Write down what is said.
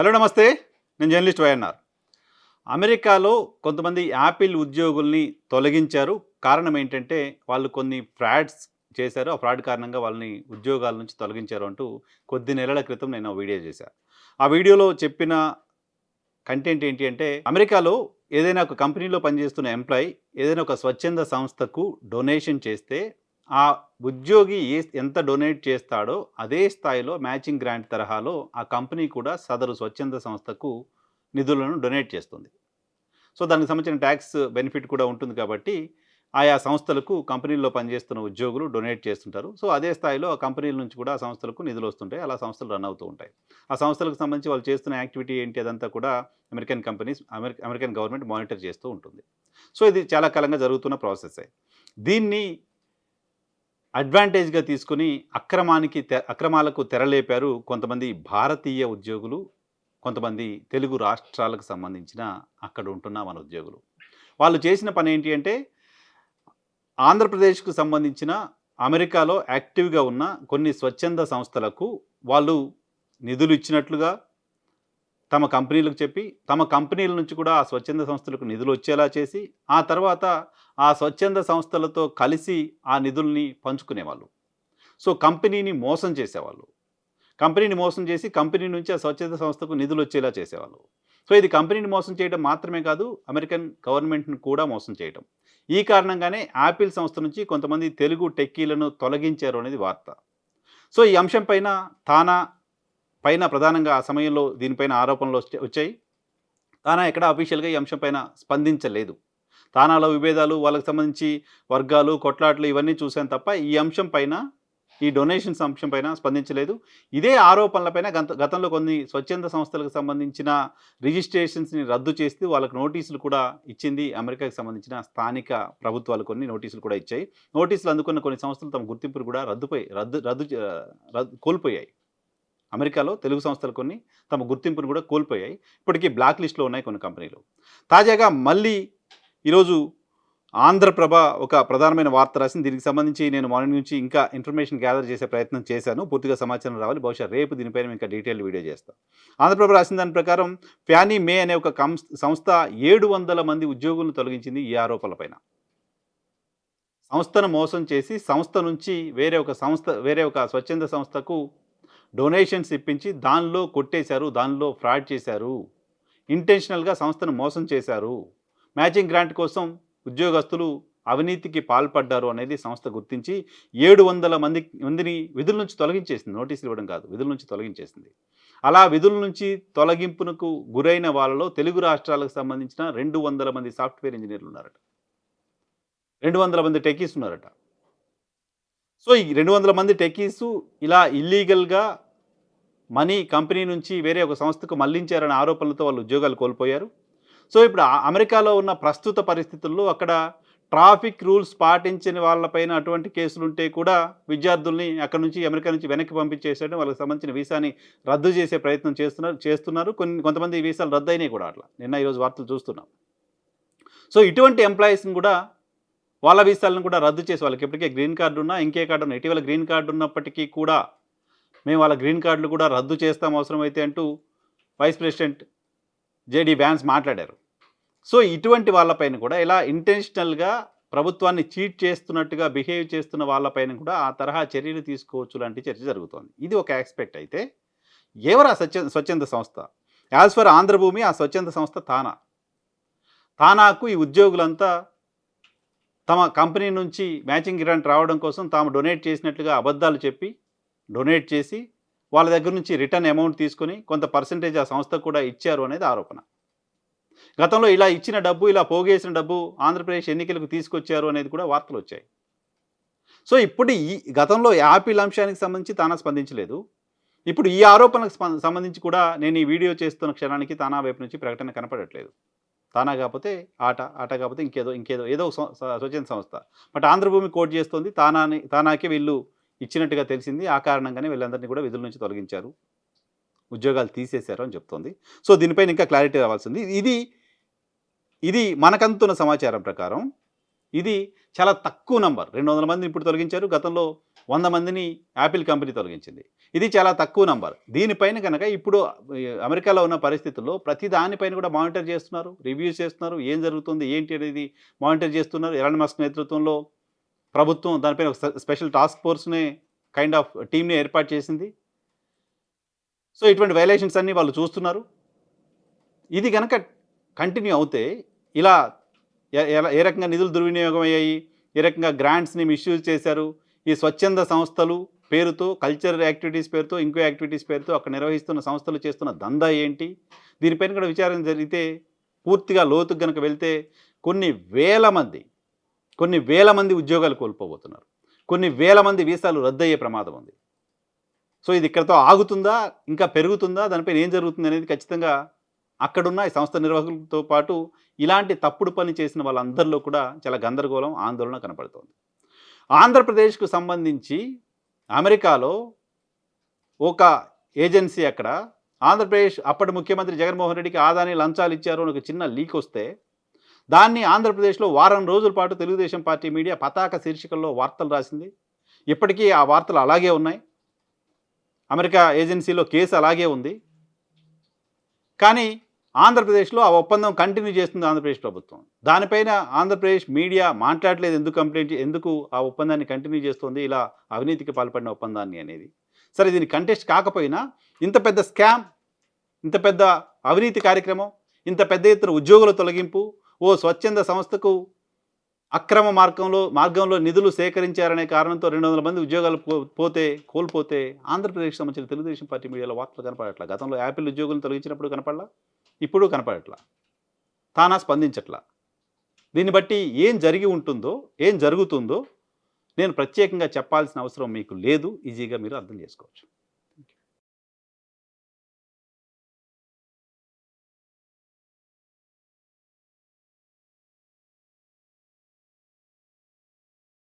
Hello నమస్తే. నేను journalist YNR. అమెరికాలో కొంతమంది యాపిల్ ఉద్యోగుల్ని తొలగించారు. కారణం ఏంటంటే వాళ్ళు కొన్ని ఫ్రాడ్స్ చేశారు. ఆ ఫ్రాడ్ కారణంగా వాళ్ళని ఉద్యోగాల నుంచి తొలగించారు అంటూ కొద్ది నెలల క్రితం నేను వీడియో చేశాను ఆ వీడియోలో చెప్పిన కంటెంట్ ఏంటి అంటే అమెరికాలో ఏదైనా ఒక కంపెనీలో పనిచేస్తున్న ఎంప్లాయ్ ఏదైనా ఒక స్వచ్ఛంద సంస్థకు డొనేషన్ చేస్తే ఆ ఉద్యోగి ఏ ఎంత డొనేట్ చేస్తాడో అదే స్థాయిలో మ్యాచింగ్ గ్రాంట్ తరహాలో ఆ కంపెనీ కూడా సదరు స్వచ్ఛంద సంస్థకు నిధులను డొనేట్ చేస్తుంది. సో దానికి సంబంధించిన ట్యాక్స్ బెనిఫిట్ కూడా ఉంటుంది కాబట్టి ఆయా సంస్థలకు కంపెనీల్లో పనిచేస్తున్న ఉద్యోగులు డొనేట్ చేస్తుంటారు. సో అదే స్థాయిలో ఆ కంపెనీల నుంచి కూడా ఆ సంస్థలకు నిధులు వస్తుంటాయి. అలా సంస్థలు రన్ అవుతూ ఉంటాయి. ఆ సంస్థలకు సంబంధించి వాళ్ళు చేస్తున్న యాక్టివిటీ ఏంటి? అదంతా కూడా American companies American government monitor చేస్తూ ఉంటుంది. సో ఇది చాలా కాలంగా జరుగుతున్న ప్రాసెస్ దీన్ని అడ్వాంటేజ్గా తీసుకుని అక్రమానికి తె అక్రమాలకు తెరలేపారు కొంతమంది భారతీయ ఉద్యోగులు కొంతమంది తెలుగు రాష్ట్రాలకు సంబంధించిన అక్కడ ఉంటున్న మన ఉద్యోగులు. వాళ్ళు చేసిన పని ఏంటి అంటే ఆంధ్రప్రదేశ్కు సంబంధించిన అమెరికాలో యాక్టివ్గా ఉన్న కొన్ని స్వచ్ఛంద సంస్థలకు వాళ్ళు నిధులు ఇచ్చినట్లుగా తమ కంపెనీలకు చెప్పి తమ కంపెనీల నుంచి కూడా ఆ స్వచ్ఛంద సంస్థలకు నిధులు వచ్చేలా చేసి ఆ తర్వాత ఆ స్వచ్ఛంద సంస్థలతో కలిసి ఆ నిధుల్ని పంచుకునేవాళ్ళు. సో కంపెనీని మోసం చేసేవాళ్ళు. కంపెనీని మోసం చేసి కంపెనీ నుంచి ఆ స్వచ్ఛంద సంస్థకు నిధులు వచ్చేలా చేసేవాళ్ళు. సో ఇది కంపెనీని మోసం చేయడం మాత్రమే కాదు అమెరికన్ గవర్నమెంట్ని కూడా మోసం చేయడం ఈ కారణంగానే యాపిల్ సంస్థ నుంచి కొంతమంది తెలుగు టెక్కీలను తొలగించారు అనేది వార్త. సో ఈ అంశం పైన తానా పైన ప్రధానంగా ఆ సమయంలో దీనిపైన ఆరోపణలు వచ్చే- వచ్చాయి. తానా ఎక్కడ అఫీషియల్గా ఈ అంశం పైన స్పందించలేదు. తానాలో విభేదాలు వాళ్ళకి సంబంధించి వర్గాలు కొట్లాట్లు ఇవన్నీ చూశాను తప్ప ఈ అంశం పైన ఈ డొనేషన్స్ అంశం పైన స్పందించలేదు. ఇదే ఆరోపణలపైన గత గతంలో కొన్ని స్వచ్ఛంద సంస్థలకు సంబంధించిన రిజిస్ట్రేషన్స్ని రద్దు చేస్తూ వాళ్ళకి నోటీసులు కూడా ఇచ్చింది అమెరికాకి సంబంధించిన స్థానిక ప్రభుత్వాలు కొన్ని నోటీసులు కూడా ఇచ్చాయి. నోటీసులు అందుకున్న కొన్ని సంస్థలు తమ గుర్తింపును కూడా రద్దుపోయి రద్దు రద్దు రద్దు కోల్పోయాయి. అమెరికాలో తెలుగు సంస్థలు కొన్ని తమ గుర్తింపును కూడా కోల్పోయాయి. ఇప్పటికీ బ్లాక్ లిస్ట్లో ఉన్నాయి కొన్ని కంపెనీలు. తాజాగా మళ్ళీ ఈరోజు ఆంధ్రప్రభ ఒక ప్రధానమైన వార్త రాసింది. దీనికి సంబంధించి నేను మార్నింగ్ నుంచి ఇంకా ఇన్ఫర్మేషన్ గ్యాదర్ చేసే ప్రయత్నం చేశాను. పూర్తిగా సమాచారం రావాలి. బహుశా రేపు దీనిపైన ఇంకా డీటెయిల్ వీడియో చేస్తాను ఆంధ్రప్రభ రాసిన దాని ప్రకారం ఫ్యానీ మే అనే ఒక సంస్థ ఏడు వందల మంది ఉద్యోగులను తొలగించింది ఈ ఆరోపణలపైన సంస్థను మోసం చేసి సంస్థ నుంచి వేరే ఒక సంస్థ వేరే ఒక స్వచ్ఛంద సంస్థకు డొనేషన్స్ ఇప్పించి దానిలో కొట్టేశారు దానిలో ఫ్రాడ్ చేశారు. ఇంటెన్షనల్గా సంస్థను మోసం చేశారు. మ్యాచింగ్ గ్రాంట్ కోసం ఉద్యోగస్తులు అవినీతికి పాల్పడ్డారు అనేది సంస్థ గుర్తించి ఏడు వందల మంది మందిని విధుల నుంచి తొలగించేసింది. నోటీసులు ఇవ్వడం కాదు విధుల నుంచి తొలగించేసింది. అలా విధుల నుంచి తొలగింపునకు గురైన వాళ్ళలో తెలుగు రాష్ట్రాలకు సంబంధించిన రెండు వందల మంది సాఫ్ట్వేర్ ఇంజనీర్లు ఉన్నారట. రెండు వందల మంది టెకీస్ ఉన్నారట. సో ఈ రెండు వందల మంది టెకీస్ ఇలా ఇల్లీగల్గా మనీ కంపెనీ నుంచి వేరే ఒక సంస్థకు మళ్ళించారనే ఆరోపణలతో వాళ్ళు ఉద్యోగాలు కోల్పోయారు. సో ఇప్పుడు అమెరికాలో ఉన్న ప్రస్తుత పరిస్థితుల్లో అక్కడ ట్రాఫిక్ రూల్స్ పాటించని వాళ్ళపైన అటువంటి కేసులు ఉంటే కూడా విద్యార్థుల్ని అక్కడ నుంచి అమెరికా నుంచి వెనక్కి పంపించేసేయడం వాళ్ళకి సంబంధించిన వీసాని రద్దు చేసే ప్రయత్నం చేస్తున్నారు చేస్తున్నారు. కొన్ని కొంతమంది వీసాలు రద్దు అయినాయి కూడా అట్లా. నిన్న ఈరోజు వార్తలు చూస్తున్నాం. సో ఇటువంటి ఎంప్లాయీస్ని కూడా వాళ్ళ వీసాలను కూడా రద్దు చేసి వాళ్ళకి ఇప్పటికే గ్రీన్ కార్డు ఉన్నా ఇంకే కార్డు ఉన్నా ఇటీవల గ్రీన్ కార్డు ఉన్నప్పటికీ కూడా మేము వాళ్ళ గ్రీన్ కార్డులు కూడా రద్దు చేస్తాం అవసరమైతే అంటూ వైస్ ప్రెసిడెంట్ జేడీ వ్యాన్స్ మాట్లాడారు. సో ఇటువంటి వాళ్ళపైన కూడా ఇలా ఇంటెన్షనల్గా ప్రభుత్వాన్ని చీట్ చేస్తున్నట్టుగా బిహేవ్ చేస్తున్న వాళ్ళపైన కూడా ఆ తరహా చర్యలు తీసుకోవచ్చు లాంటి చర్చ జరుగుతోంది. ఇది ఒక ఆస్పెక్ట్ అయితే ఎవరు స్వచ్ఛ స్వచ్ఛంద సంస్థ? యాజ్ ఫర్ ఆంధ్రభూమి ఆ స్వచ్ఛంద సంస్థ తానా తానాకు ఈ ఉద్యోగులంతా తమ కంపెనీ నుంచి మ్యాచింగ్ గ్రాంట్ రావడం కోసం తాము డొనేట్ చేసినట్లుగా అబద్ధాలు చెప్పి డొనేట్ చేసి వాళ్ళ దగ్గర నుంచి రిటర్న్ అమౌంట్ తీసుకొని కొంత పర్సంటేజ్ ఆ సంస్థకు కూడా ఇచ్చారు అనేది ఆరోపణ. గతంలో ఇలా ఇచ్చిన డబ్బు ఇలా పోగేసిన డబ్బు ఆంధ్రప్రదేశ్ ఎన్నికలకు తీసుకొచ్చారు అనేది కూడా వార్తలు వచ్చాయి. సో ఇప్పుడు ఈ గతంలో యాపిల్ అంశానికి సంబంధించి తానా స్పందించలేదు. ఇప్పుడు ఈ ఆరోపణలకు సంబంధించి కూడా నేను ఈ వీడియో చేస్తున్న క్షణానికి తానా వైపు నుంచి ప్రకటన కనపడట్లేదు. తానా కాకపోతే ఆట ఆట కాకపోతే ఇంకేదో ఇంకేదో ఏదో ఒక స్వచ్ఛంద సంస్థ. బట్ ఆంధ్రభూమి కోట్ చేస్తోంది తానాని తానాకే వీళ్ళు ఇచ్చినట్టుగా తెలిసింది. ఆ కారణంగానే వీళ్ళందరినీ కూడా విధుల నుంచి తొలగించారు. ఉద్యోగాలు తీసేశారు అని చెప్తోంది. సో దీనిపైన ఇంకా క్లారిటీ రావాల్సింది. ఇది ఇది మనకంతున్న సమాచారం ప్రకారం ఇది చాలా తక్కువ నంబర్. రెండు వందల మంది ఇప్పుడు తొలగించారు. గతంలో వంద మందిని యాపిల్ కంపెనీ తొలగించింది. ఇది చాలా తక్కువ నంబర్. దీనిపైన కనుక ఇప్పుడు అమెరికాలో ఉన్న పరిస్థితుల్లో ప్రతి దానిపైన కూడా మానిటర్ చేస్తున్నారు రివ్యూస్ చేస్తున్నారు ఏం జరుగుతుంది ఏంటి అనేది మానిటర్ చేస్తున్నారు. ఎలాంటి మస్క్ నేతృత్వంలో ప్రభుత్వం దానిపైన ఒక స్పెషల్ టాస్క్ ఫోర్స్ని కైండ్ ఆఫ్ టీమ్ని ఏర్పాటు చేసింది. సో ఇటువంటి వైలేషన్స్ అన్నీ వాళ్ళు చూస్తున్నారు. ఇది కనుక కంటిన్యూ అవుతే ఇలా ఏ రకంగా నిధులు దుర్వినియోగం అయ్యాయి ఏ రకంగా గ్రాంట్స్ని మిస్యూజ్ చేశారు ఈ స్వచ్ఛంద సంస్థలు పేరుతో కల్చర్ యాక్టివిటీస్ పేరుతో ఇంకో యాక్టివిటీస్ పేరుతో అక్కడ నిర్వహిస్తున్న సంస్థలు చేస్తున్న దందా ఏంటి? దీనిపైన కూడా విచారణ జరిగితే పూర్తిగా లోతు కనుక వెళ్తే కొన్ని వేల మంది కొన్ని వేల మంది ఉద్యోగాలు కోల్పోబోతున్నారు. కొన్ని వేల మంది వీసాలు రద్దయ్యే ప్రమాదం ఉంది. సో ఇది ఇక్కడతో ఆగుతుందా? ఇంకా పెరుగుతుందా? దానిపైన ఏం జరుగుతుంది అనేది ఖచ్చితంగా అక్కడున్న ఈ సంస్థ నిర్వాహకులతో పాటు ఇలాంటి తప్పుడు పని చేసిన వాళ్ళందరిలో కూడా చాలా గందరగోళం ఆందోళన కనపడుతోంది. ఆంధ్రప్రదేశ్కు సంబంధించి అమెరికాలో ఒక ఏజెన్సీ అక్కడ ఆంధ్రప్రదేశ్ అప్పటి ముఖ్యమంత్రి జగన్మోహన్ రెడ్డికి ఆదాని లంచాలు ఇచ్చారు అని ఒక చిన్న లీక్ వస్తే దాన్ని ఆంధ్రప్రదేశ్లో వారం రోజుల పాటు తెలుగుదేశం పార్టీ మీడియా పతాక శీర్షికల్లో వార్తలు రాసింది. ఇప్పటికీ ఆ వార్తలు అలాగే ఉన్నాయి. అమెరికా ఏజెన్సీలో కేసు అలాగే ఉంది. కానీ ఆంధ్రప్రదేశ్లో ఆ ఒప్పందం కంటిన్యూ చేస్తుంది ఆంధ్రప్రదేశ్ ప్రభుత్వం. దానిపైన ఆంధ్రప్రదేశ్ మీడియా మాట్లాడలేదు ఎందుకు కంప్లైంట్ ఎందుకు ఆ ఒప్పందాన్ని కంటిన్యూ చేస్తుంది ఇలా అవినీతికి పాల్పడిన ఒప్పందాన్ని అనేది. సరే దీని కంటెస్ట్ కాకపోయినా ఇంత పెద్ద స్కామ్ ఇంత పెద్ద అవినీతి కార్యక్రమం ఇంత పెద్ద ఎత్తున ఉద్యోగుల తొలగింపు ఓ స్వచ్ఛంద సంస్థకు అక్రమ మార్గంలో మార్గంలో నిధులు సేకరించారనే కారణంతో రెండు వందల మంది ఉద్యోగాలు పో- పోతే కోల్పోతే ఆంధ్రప్రదేశ్ సంబంధించిన తెలుగుదేశం పార్టీ మీడియాలో వార్తలు కనపడట్లా? గతంలో యాపిల్ ఉద్యోగులను తొలగించినప్పుడు కనపడలా? ఇప్పుడు కనపడట్లా. తానా స్పందించట్లా. దీన్ని బట్టి ఏం జరిగి ఉంటుందో ఏం జరుగుతుందో నేను ప్రత్యేకంగా చెప్పాల్సిన అవసరం మీకు లేదు. ఈజీగా మీరు అర్థం చేసుకోవచ్చు.